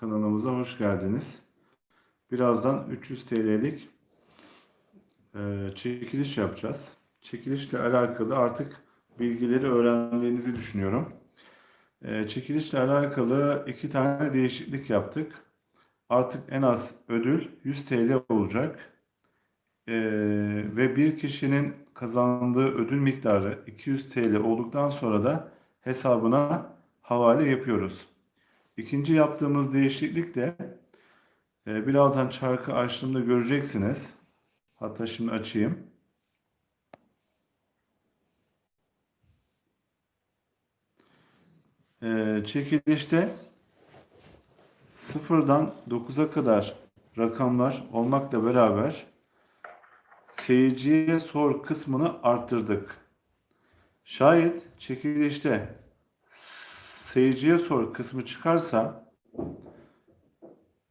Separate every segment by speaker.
Speaker 1: kanalımıza hoş geldiniz. Birazdan 300 TL'lik e, çekiliş yapacağız. Çekilişle alakalı artık bilgileri öğrendiğinizi düşünüyorum. E, çekilişle alakalı iki tane değişiklik yaptık. Artık en az ödül 100 TL olacak. E, ve bir kişinin kazandığı ödül miktarı 200 TL olduktan sonra da hesabına havale yapıyoruz. İkinci yaptığımız değişiklik de e, birazdan çarkı açtığımda göreceksiniz. Hatta şimdi açayım. E, çekilişte sıfırdan 9'a kadar rakamlar olmakla beraber seyirciye sor kısmını arttırdık. Şayet çekilişte seyirciye sor kısmı çıkarsa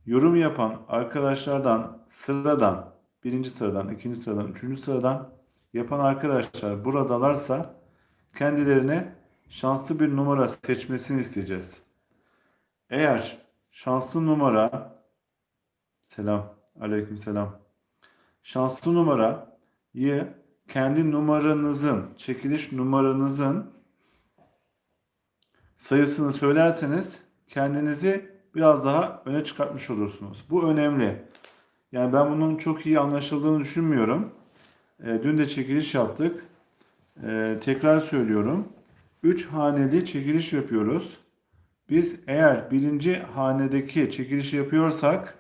Speaker 1: yorum yapan arkadaşlardan sıradan birinci sıradan, ikinci sıradan, üçüncü sıradan yapan arkadaşlar buradalarsa kendilerine şanslı bir numara seçmesini isteyeceğiz. Eğer şanslı numara selam, aleyküm selam. Şanslı numarayı kendi numaranızın, çekiliş numaranızın sayısını söylerseniz kendinizi biraz daha öne çıkartmış olursunuz. Bu önemli. Yani ben bunun çok iyi anlaşıldığını düşünmüyorum. E, dün de çekiliş yaptık. E, tekrar söylüyorum. 3 haneli çekiliş yapıyoruz. Biz eğer birinci hanedeki çekiliş yapıyorsak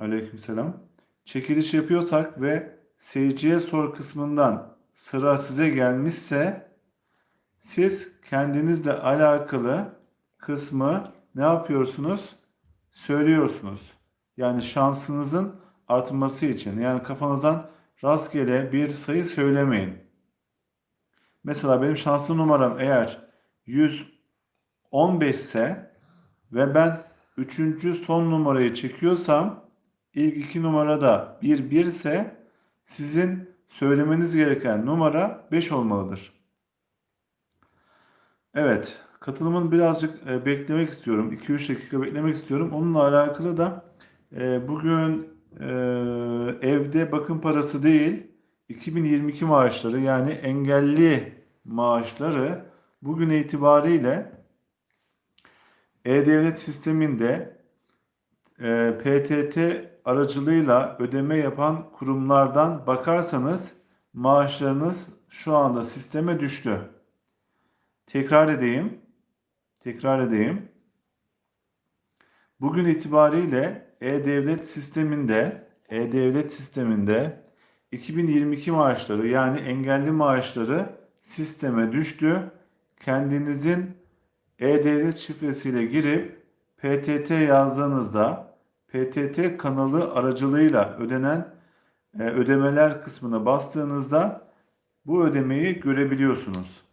Speaker 1: Aleykümselam. Çekiliş yapıyorsak ve seyirciye sor kısmından sıra size gelmişse siz kendinizle alakalı kısmı ne yapıyorsunuz? Söylüyorsunuz. Yani şansınızın artması için. Yani kafanızdan rastgele bir sayı söylemeyin. Mesela benim şanslı numaram eğer 115 ise ve ben üçüncü son numarayı çekiyorsam ilk iki numarada 1 1 ise sizin söylemeniz gereken numara 5 olmalıdır. Evet, katılımın birazcık e, beklemek istiyorum. 2-3 dakika beklemek istiyorum. Onunla alakalı da e, bugün e, evde bakım parası değil, 2022 maaşları yani engelli maaşları bugün itibariyle E-Devlet sisteminde e, PTT aracılığıyla ödeme yapan kurumlardan bakarsanız maaşlarınız şu anda sisteme düştü. Tekrar edeyim. Tekrar edeyim. Bugün itibariyle E-Devlet sisteminde E-Devlet sisteminde 2022 maaşları yani engelli maaşları sisteme düştü. Kendinizin E-Devlet şifresiyle girip PTT yazdığınızda PTT kanalı aracılığıyla ödenen e, ödemeler kısmına bastığınızda bu ödemeyi görebiliyorsunuz.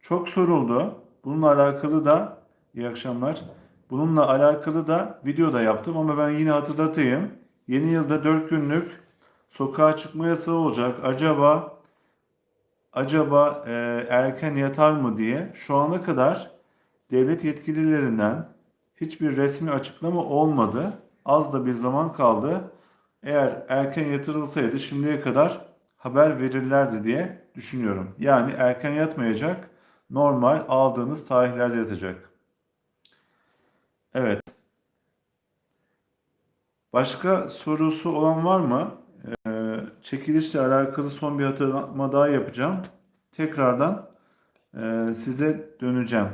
Speaker 1: Çok soruldu. Bununla alakalı da iyi akşamlar. Bununla alakalı da video da yaptım ama ben yine hatırlatayım. Yeni yılda 4 günlük sokağa çıkma yasağı olacak. Acaba acaba e, erken yatar mı diye şu ana kadar devlet yetkililerinden hiçbir resmi açıklama olmadı. Az da bir zaman kaldı. Eğer erken yatırılsaydı şimdiye kadar haber verirlerdi diye düşünüyorum. Yani erken yatmayacak, normal aldığınız tarihlerde yatacak. Evet. Başka sorusu olan var mı? Ee, çekilişle alakalı son bir hatırlatma daha yapacağım. Tekrardan e, size döneceğim.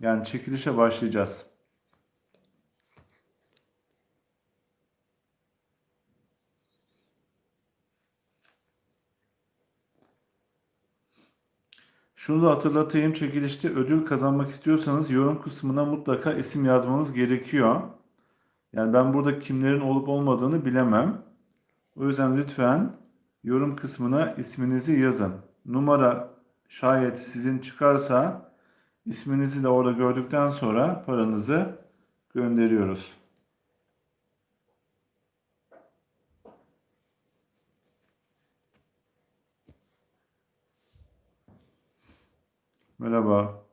Speaker 1: Yani çekilişe başlayacağız. Şunu da hatırlatayım. Çekilişte ödül kazanmak istiyorsanız yorum kısmına mutlaka isim yazmanız gerekiyor. Yani ben burada kimlerin olup olmadığını bilemem. O yüzden lütfen yorum kısmına isminizi yazın. Numara şayet sizin çıkarsa isminizi de orada gördükten sonra paranızı gönderiyoruz. Merhaba.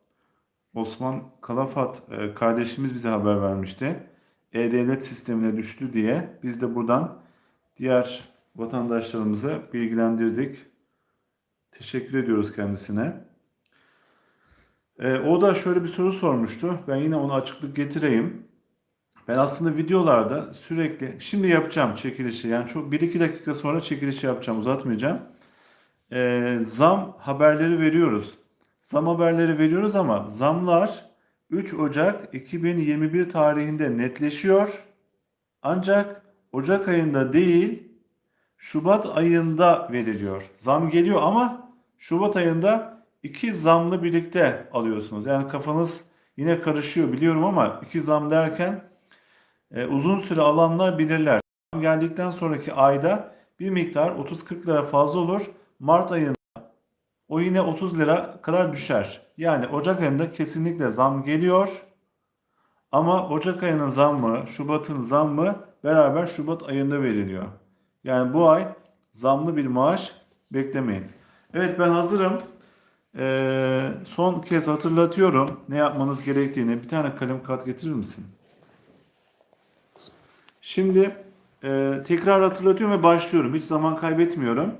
Speaker 1: Osman Kalafat e, kardeşimiz bize haber vermişti. E-Devlet sistemine düştü diye biz de buradan diğer vatandaşlarımızı bilgilendirdik. Teşekkür ediyoruz kendisine. E, o da şöyle bir soru sormuştu. Ben yine ona açıklık getireyim. Ben aslında videolarda sürekli şimdi yapacağım çekilişi. Yani çok 1-2 dakika sonra çekilişi yapacağım. Uzatmayacağım. E, zam haberleri veriyoruz. Zam haberleri veriyoruz ama zamlar 3 Ocak 2021 tarihinde netleşiyor. Ancak Ocak ayında değil Şubat ayında veriliyor. Zam geliyor ama Şubat ayında iki zamlı birlikte alıyorsunuz. Yani kafanız yine karışıyor biliyorum ama iki zam derken e, uzun süre alanlar bilirler. Zam geldikten sonraki ayda bir miktar 30-40 lira fazla olur. Mart ayında o yine 30 lira kadar düşer. Yani Ocak ayında kesinlikle zam geliyor. Ama Ocak ayının zammı, Şubat'ın zammı beraber Şubat ayında veriliyor. Yani bu ay zamlı bir maaş beklemeyin. Evet ben hazırım. Ee, son kez hatırlatıyorum ne yapmanız gerektiğini. Bir tane kalem kat getirir misin? Şimdi e, tekrar hatırlatıyorum ve başlıyorum. Hiç zaman kaybetmiyorum.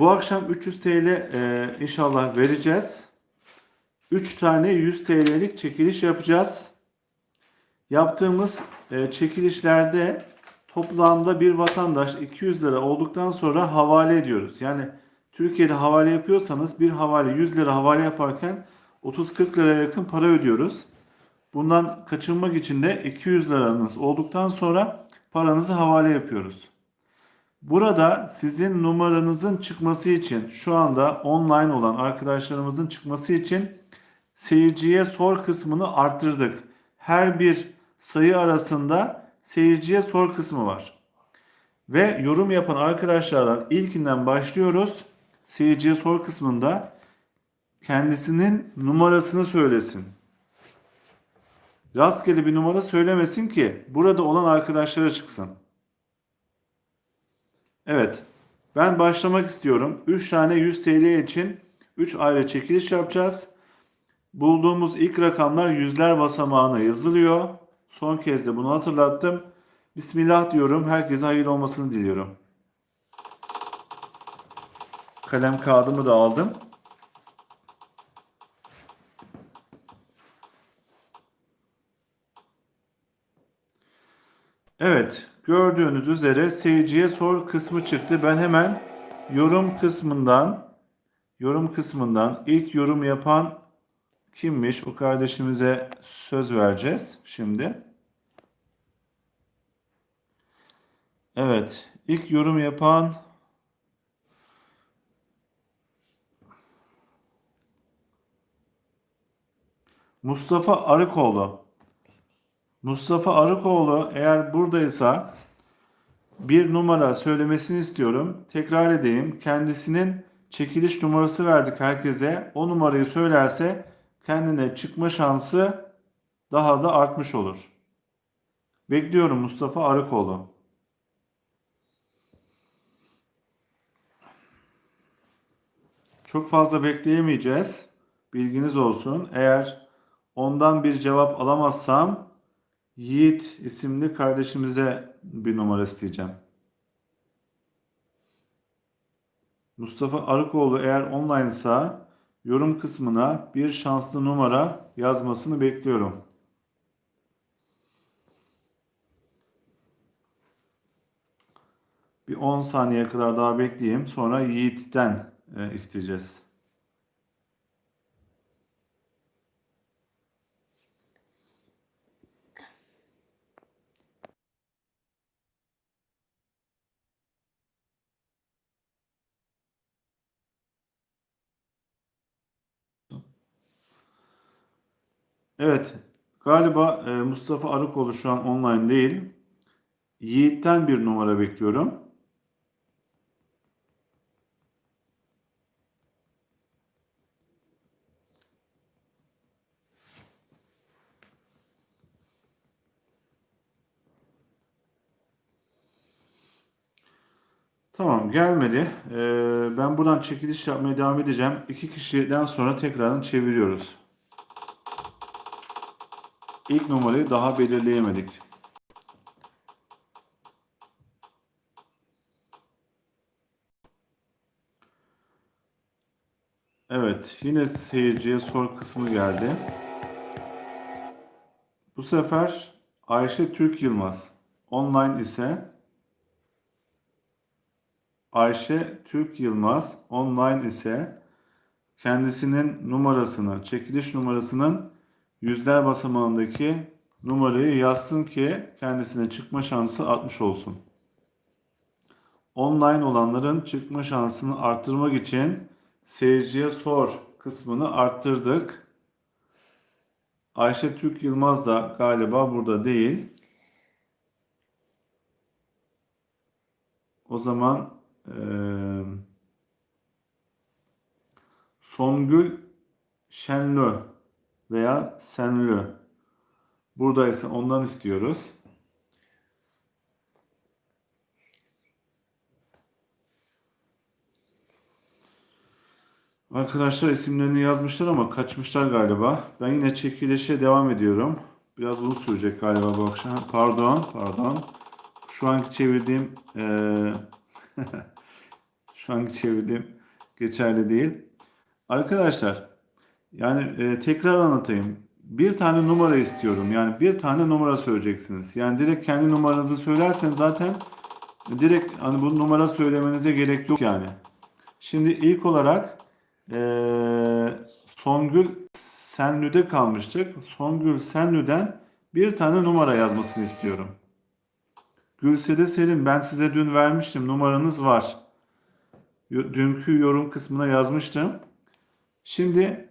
Speaker 1: Bu akşam 300 TL e, inşallah vereceğiz. 3 tane 100 TL'lik çekiliş yapacağız. Yaptığımız e, çekilişlerde toplamda bir vatandaş 200 lira olduktan sonra havale ediyoruz. Yani Türkiye'de havale yapıyorsanız bir havale 100 lira havale yaparken 30-40 liraya yakın para ödüyoruz. Bundan kaçınmak için de 200 liranız olduktan sonra paranızı havale yapıyoruz. Burada sizin numaranızın çıkması için şu anda online olan arkadaşlarımızın çıkması için seyirciye sor kısmını arttırdık. Her bir sayı arasında seyirciye sor kısmı var. Ve yorum yapan arkadaşlardan ilkinden başlıyoruz. Seyirciye sor kısmında kendisinin numarasını söylesin. Rastgele bir numara söylemesin ki burada olan arkadaşlara çıksın. Evet. Ben başlamak istiyorum. 3 tane 100 TL için 3 ayrı çekiliş yapacağız. Bulduğumuz ilk rakamlar yüzler basamağına yazılıyor. Son kez de bunu hatırlattım. Bismillah diyorum. Herkese hayırlı olmasını diliyorum. Kalem kağıdımı da aldım. Evet, gördüğünüz üzere seyirciye sor kısmı çıktı. Ben hemen yorum kısmından yorum kısmından ilk yorum yapan kimmiş? O kardeşimize söz vereceğiz şimdi. Evet, ilk yorum yapan Mustafa Arıkoğlu. Mustafa Arıkoğlu eğer buradaysa bir numara söylemesini istiyorum. Tekrar edeyim. Kendisinin çekiliş numarası verdik herkese. O numarayı söylerse kendine çıkma şansı daha da artmış olur. Bekliyorum Mustafa Arıkoğlu. Çok fazla bekleyemeyeceğiz. Bilginiz olsun. Eğer ondan bir cevap alamazsam Yiğit isimli kardeşimize bir numara isteyeceğim. Mustafa Arıkoğlu eğer online'sa yorum kısmına bir şanslı numara yazmasını bekliyorum. Bir 10 saniye kadar daha bekleyeyim. Sonra Yiğit'ten e, isteyeceğiz. Evet, galiba e, Mustafa Arıkoğlu şu an online değil. Yiğit'ten bir numara bekliyorum. Tamam gelmedi. Ee, ben buradan çekiliş yapmaya devam edeceğim. İki kişiden sonra tekrardan çeviriyoruz. İlk numarayı daha belirleyemedik. Evet, yine seyirciye sor kısmı geldi. Bu sefer Ayşe Türk Yılmaz. Online ise Ayşe Türk Yılmaz. Online ise kendisinin numarasını, çekiliş numarasının yüzler basamağındaki numarayı yazsın ki kendisine çıkma şansı artmış olsun. Online olanların çıkma şansını arttırmak için seyirciye sor kısmını arttırdık. Ayşe Türk Yılmaz da galiba burada değil. O zaman eee Songül Şenlö veya Senlö. Buradaysa ondan istiyoruz. Arkadaşlar isimlerini yazmışlar ama kaçmışlar galiba. Ben yine çekilişe devam ediyorum. Biraz uzun sürecek galiba bu akşam. Pardon, pardon. Şu anki çevirdiğim eee, şu anki çevirdiğim geçerli değil. Arkadaşlar yani e, tekrar anlatayım. Bir tane numara istiyorum. Yani bir tane numara söyleyeceksiniz. Yani direkt kendi numaranızı söylerseniz zaten direkt hani bu numara söylemenize gerek yok yani. Şimdi ilk olarak e, Songül Senlü'de kalmıştık. Songül Senlü'den bir tane numara yazmasını istiyorum. Gülsede Selim ben size dün vermiştim. Numaranız var. Dünkü yorum kısmına yazmıştım. Şimdi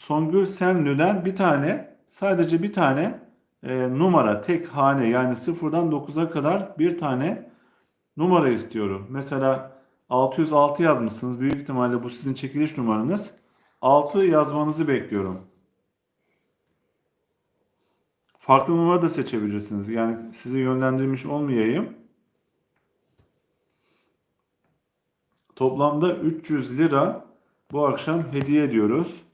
Speaker 1: Songül Senlü'den bir tane sadece bir tane e, numara tek hane yani sıfırdan 9'a kadar bir tane numara istiyorum. Mesela 606 yazmışsınız. Büyük ihtimalle bu sizin çekiliş numaranız. 6 yazmanızı bekliyorum. Farklı numara da seçebilirsiniz. Yani sizi yönlendirmiş olmayayım. Toplamda 300 lira bu akşam hediye ediyoruz.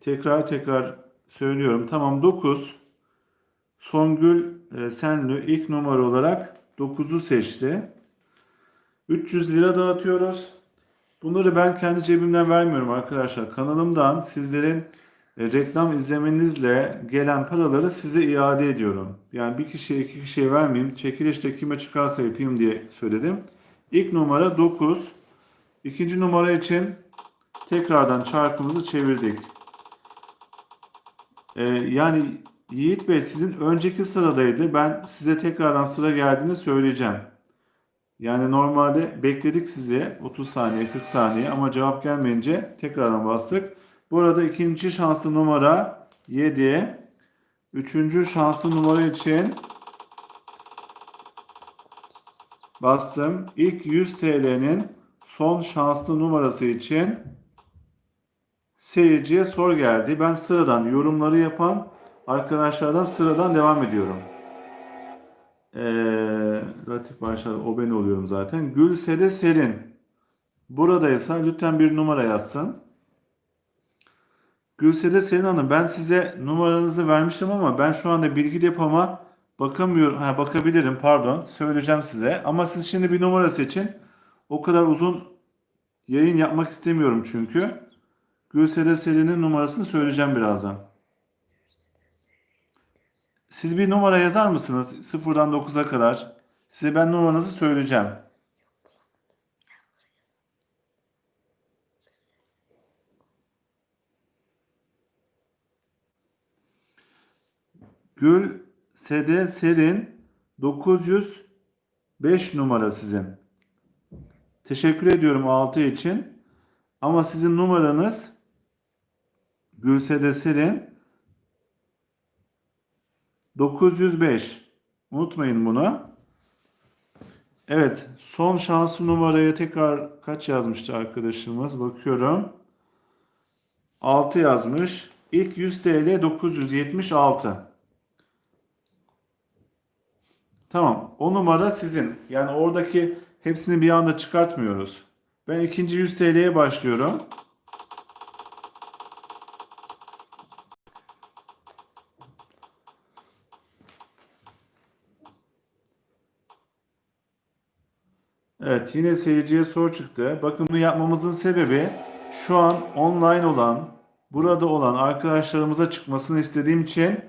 Speaker 1: Tekrar tekrar söylüyorum. Tamam 9. Songül e, Senlü ilk numara olarak 9'u seçti. 300 lira dağıtıyoruz. Bunları ben kendi cebimden vermiyorum arkadaşlar. Kanalımdan sizlerin e, reklam izlemenizle gelen paraları size iade ediyorum. Yani bir kişiye iki kişiye vermeyeyim. Çekilişte kime çıkarsa yapayım diye söyledim. İlk numara 9. İkinci numara için tekrardan çarkımızı çevirdik. Ee, yani Yiğit Bey sizin önceki sıradaydı. Ben size tekrardan sıra geldiğini söyleyeceğim. Yani normalde bekledik sizi 30 saniye 40 saniye ama cevap gelmeyince tekrardan bastık. Bu arada ikinci şanslı numara 7. Üçüncü şanslı numara için bastım. İlk 100 TL'nin son şanslı numarası için seyirciye sor geldi. Ben sıradan yorumları yapan arkadaşlardan sıradan devam ediyorum. Ee, Latif Başar o ben oluyorum zaten. Gülsede Serin. Buradaysa lütfen bir numara yazsın. Gülsede Serin Hanım ben size numaranızı vermiştim ama ben şu anda bilgi depoma bakamıyorum. Ha, bakabilirim pardon. Söyleyeceğim size. Ama siz şimdi bir numara seçin. O kadar uzun yayın yapmak istemiyorum çünkü. Gülsede Serin'in numarasını söyleyeceğim birazdan. Siz bir numara yazar mısınız? Sıfırdan 9'a kadar. Size ben numaranızı söyleyeceğim. Gül Sede Serin 905 numara sizin. Teşekkür ediyorum 6 için. Ama sizin numaranız Gülsede Serin 905. Unutmayın bunu. Evet, son şanslı numaraya tekrar kaç yazmıştı arkadaşımız? Bakıyorum. 6 yazmış. İlk 100 TL 976. Tamam. O numara sizin. Yani oradaki hepsini bir anda çıkartmıyoruz. Ben ikinci 100 TL'ye başlıyorum. Evet yine seyirciye soru çıktı. Bakın bunu yapmamızın sebebi şu an online olan, burada olan arkadaşlarımıza çıkmasını istediğim için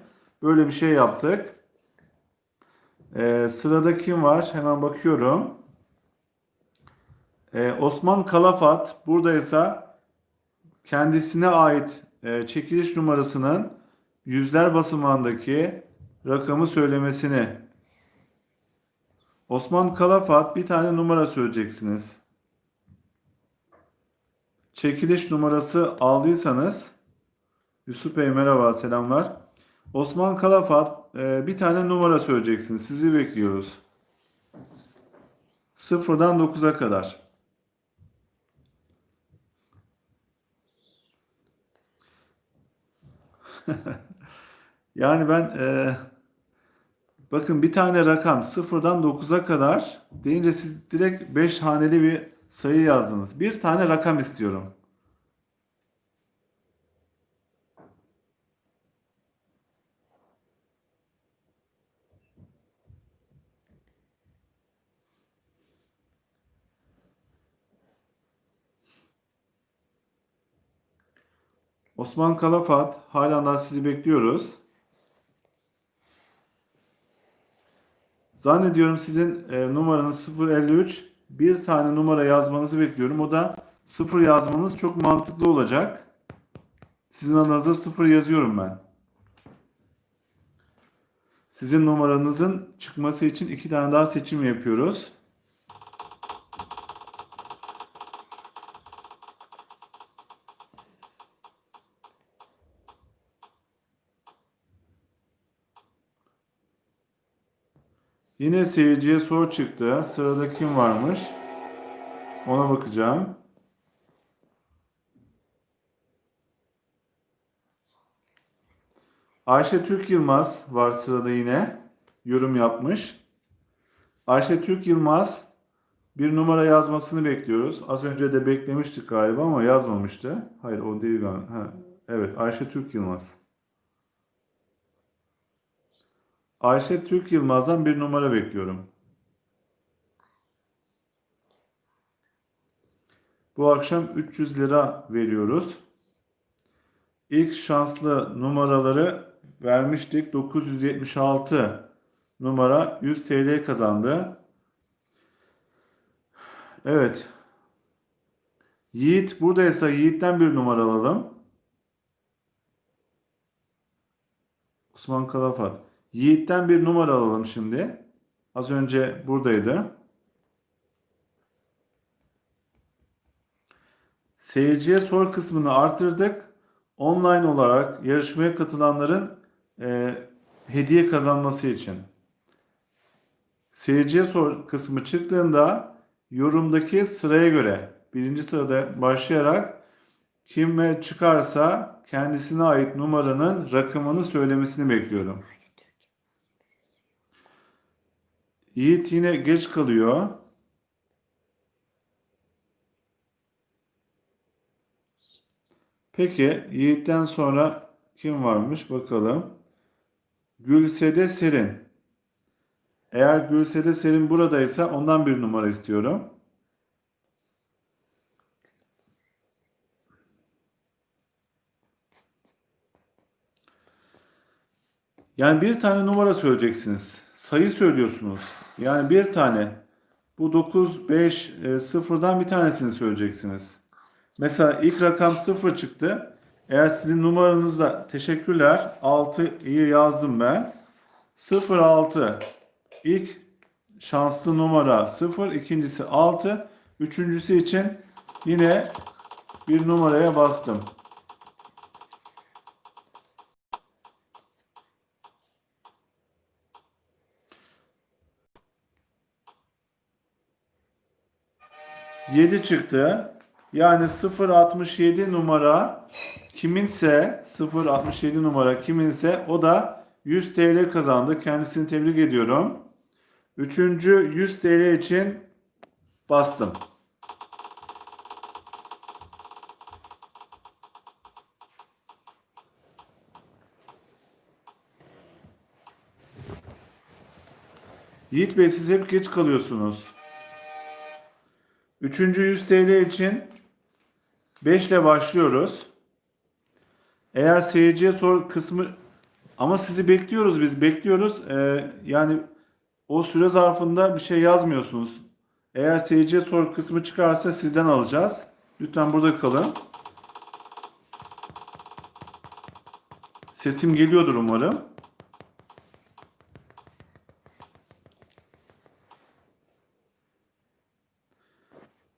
Speaker 1: böyle bir şey yaptık. Ee, sırada kim var? Hemen bakıyorum. Ee, Osman Kalafat buradaysa kendisine ait e, çekiliş numarasının yüzler basamağındaki rakamı söylemesini Osman Kalafat bir tane numara söyleyeceksiniz. Çekiliş numarası aldıysanız Yusuf Bey merhaba selamlar. Osman Kalafat e, bir tane numara söyleyeceksiniz. Sizi bekliyoruz. Sıfırdan 9'a kadar. Yani ben e, bakın bir tane rakam sıfırdan 9'a kadar deyince siz direkt 5 haneli bir sayı yazdınız. Bir tane rakam istiyorum. Osman Kalafat, daha sizi bekliyoruz. Zannediyorum sizin e, numaranız 053. Bir tane numara yazmanızı bekliyorum. O da 0 yazmanız çok mantıklı olacak. Sizin adınıza 0 yazıyorum ben. Sizin numaranızın çıkması için iki tane daha seçim yapıyoruz. Yine seyirciye soru çıktı. Sırada kim varmış? Ona bakacağım. Ayşe Türk Yılmaz var sırada yine. Yorum yapmış. Ayşe Türk Yılmaz bir numara yazmasını bekliyoruz. Az önce de beklemiştik galiba ama yazmamıştı. Hayır o değil galiba. Ha, evet Ayşe Türk Yılmaz. Ayşe Türk Yılmaz'dan bir numara bekliyorum. Bu akşam 300 lira veriyoruz. İlk şanslı numaraları vermiştik. 976 numara 100 TL kazandı. Evet. Yiğit buradaysa Yiğit'ten bir numara alalım. Osman Kalafat. Yiğit'ten bir numara alalım şimdi. Az önce buradaydı. Seyirciye sor kısmını artırdık. Online olarak yarışmaya katılanların e, hediye kazanması için. Seyirciye sor kısmı çıktığında yorumdaki sıraya göre birinci sırada başlayarak kime çıkarsa kendisine ait numaranın rakamını söylemesini bekliyorum. Yiğit yine geç kalıyor. Peki Yiğit'ten sonra kim varmış bakalım. Gülsede Serin. Eğer Gülsede Serin buradaysa ondan bir numara istiyorum. Yani bir tane numara söyleyeceksiniz. Sayı söylüyorsunuz. Yani bir tane. Bu 9, 5, e, sıfırdan bir tanesini söyleyeceksiniz. Mesela ilk rakam 0 çıktı. Eğer sizin numaranızda teşekkürler 6'yı yazdım ben. 06 ilk şanslı numara 0, ikincisi 6, üçüncüsü için yine bir numaraya bastım. Yedi çıktı. Yani 067 numara kiminse 067 numara kiminse o da 100 TL kazandı. Kendisini tebrik ediyorum. Üçüncü 100 TL için Bastım. Yiğit Bey siz hep geç kalıyorsunuz. Üçüncü 100 TL için 5 ile başlıyoruz. Eğer seyirciye sor kısmı ama sizi bekliyoruz biz bekliyoruz. Ee, yani o süre zarfında bir şey yazmıyorsunuz. Eğer seyirciye sor kısmı çıkarsa sizden alacağız. Lütfen burada kalın. Sesim geliyordur umarım.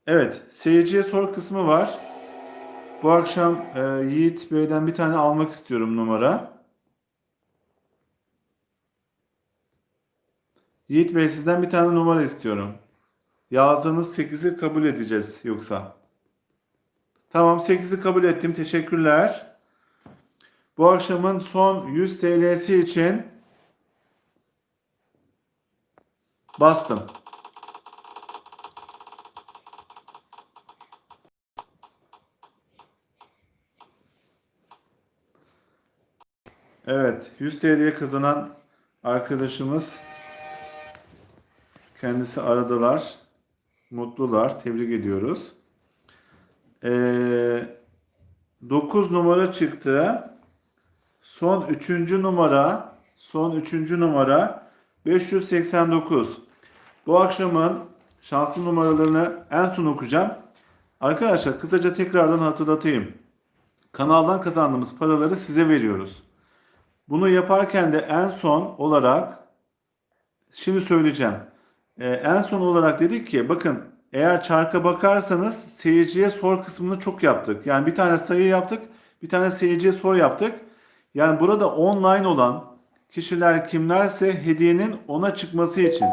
Speaker 1: Evet, seyirciye sor kısmı var. Bu akşam e, Yiğit Bey'den bir tane almak istiyorum numara. Yiğit Bey sizden bir tane numara istiyorum. Yazdığınız 8'i kabul edeceğiz yoksa. Tamam 8'i kabul ettim. Teşekkürler. Bu akşamın son 100 TL'si için bastım. Evet, 100 TL'ye kazanan arkadaşımız kendisi aradılar. Mutlular. Tebrik ediyoruz. Ee, 9 numara çıktı. Son 3. numara son 3. numara 589. Bu akşamın şanslı numaralarını en son okuyacağım. Arkadaşlar kısaca tekrardan hatırlatayım. Kanaldan kazandığımız paraları size veriyoruz. Bunu yaparken de en son olarak şimdi söyleyeceğim. Ee, en son olarak dedik ki bakın eğer çarka bakarsanız seyirciye sor kısmını çok yaptık. Yani bir tane sayı yaptık, bir tane seyirciye sor yaptık. Yani burada online olan kişiler kimlerse hediyenin ona çıkması için.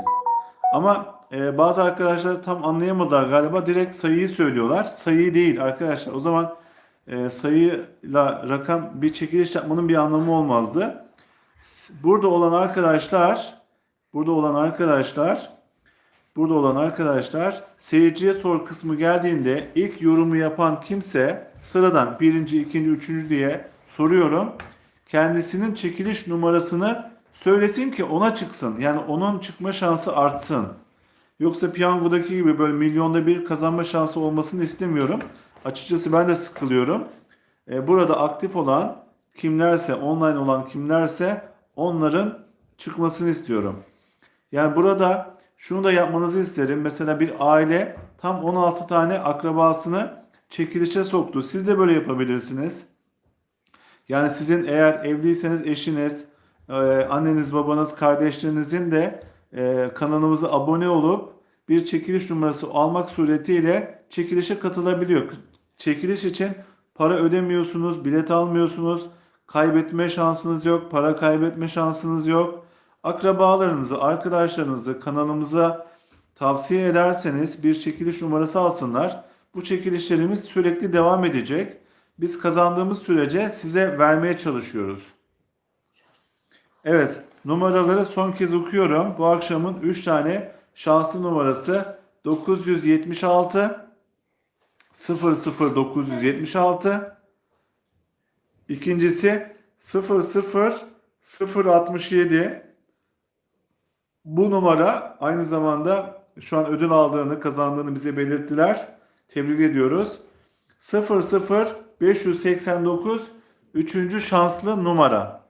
Speaker 1: Ama e, bazı arkadaşlar tam anlayamadılar galiba direkt sayıyı söylüyorlar. Sayıyı değil arkadaşlar. O zaman e, sayıyla rakam bir çekiliş yapmanın bir anlamı olmazdı. Burada olan arkadaşlar burada olan arkadaşlar burada olan arkadaşlar seyirciye sor kısmı geldiğinde ilk yorumu yapan kimse sıradan birinci, ikinci, üçüncü diye soruyorum. Kendisinin çekiliş numarasını söylesin ki ona çıksın. Yani onun çıkma şansı artsın. Yoksa piyangodaki gibi böyle milyonda bir kazanma şansı olmasını istemiyorum. Açıkçası ben de sıkılıyorum. Ee, burada aktif olan kimlerse, online olan kimlerse onların çıkmasını istiyorum. Yani burada şunu da yapmanızı isterim. Mesela bir aile tam 16 tane akrabasını çekilişe soktu. Siz de böyle yapabilirsiniz. Yani sizin eğer evliyseniz eşiniz, e, anneniz, babanız, kardeşlerinizin de e, kanalımıza abone olup bir çekiliş numarası almak suretiyle çekilişe katılabiliyor. Çekiliş için para ödemiyorsunuz, bilet almıyorsunuz, kaybetme şansınız yok, para kaybetme şansınız yok. Akrabalarınızı, arkadaşlarınızı kanalımıza tavsiye ederseniz bir çekiliş numarası alsınlar. Bu çekilişlerimiz sürekli devam edecek. Biz kazandığımız sürece size vermeye çalışıyoruz. Evet, numaraları son kez okuyorum. Bu akşamın 3 tane şanslı numarası 976 00976 İkincisi 00067 Bu numara aynı zamanda şu an ödül aldığını, kazandığını bize belirttiler. Tebrik ediyoruz. 00589 üçüncü şanslı numara.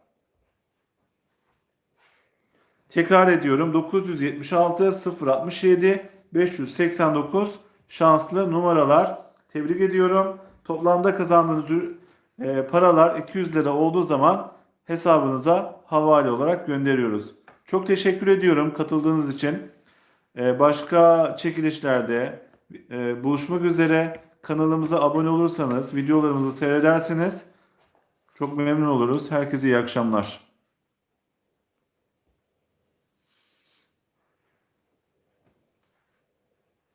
Speaker 1: Tekrar ediyorum 976 067 589 şanslı numaralar. Tebrik ediyorum. Toplamda kazandığınız e, paralar 200 lira olduğu zaman hesabınıza havale olarak gönderiyoruz. Çok teşekkür ediyorum katıldığınız için. E, başka çekilişlerde e, buluşmak üzere. Kanalımıza abone olursanız, videolarımızı seyrederseniz çok memnun oluruz. Herkese iyi akşamlar.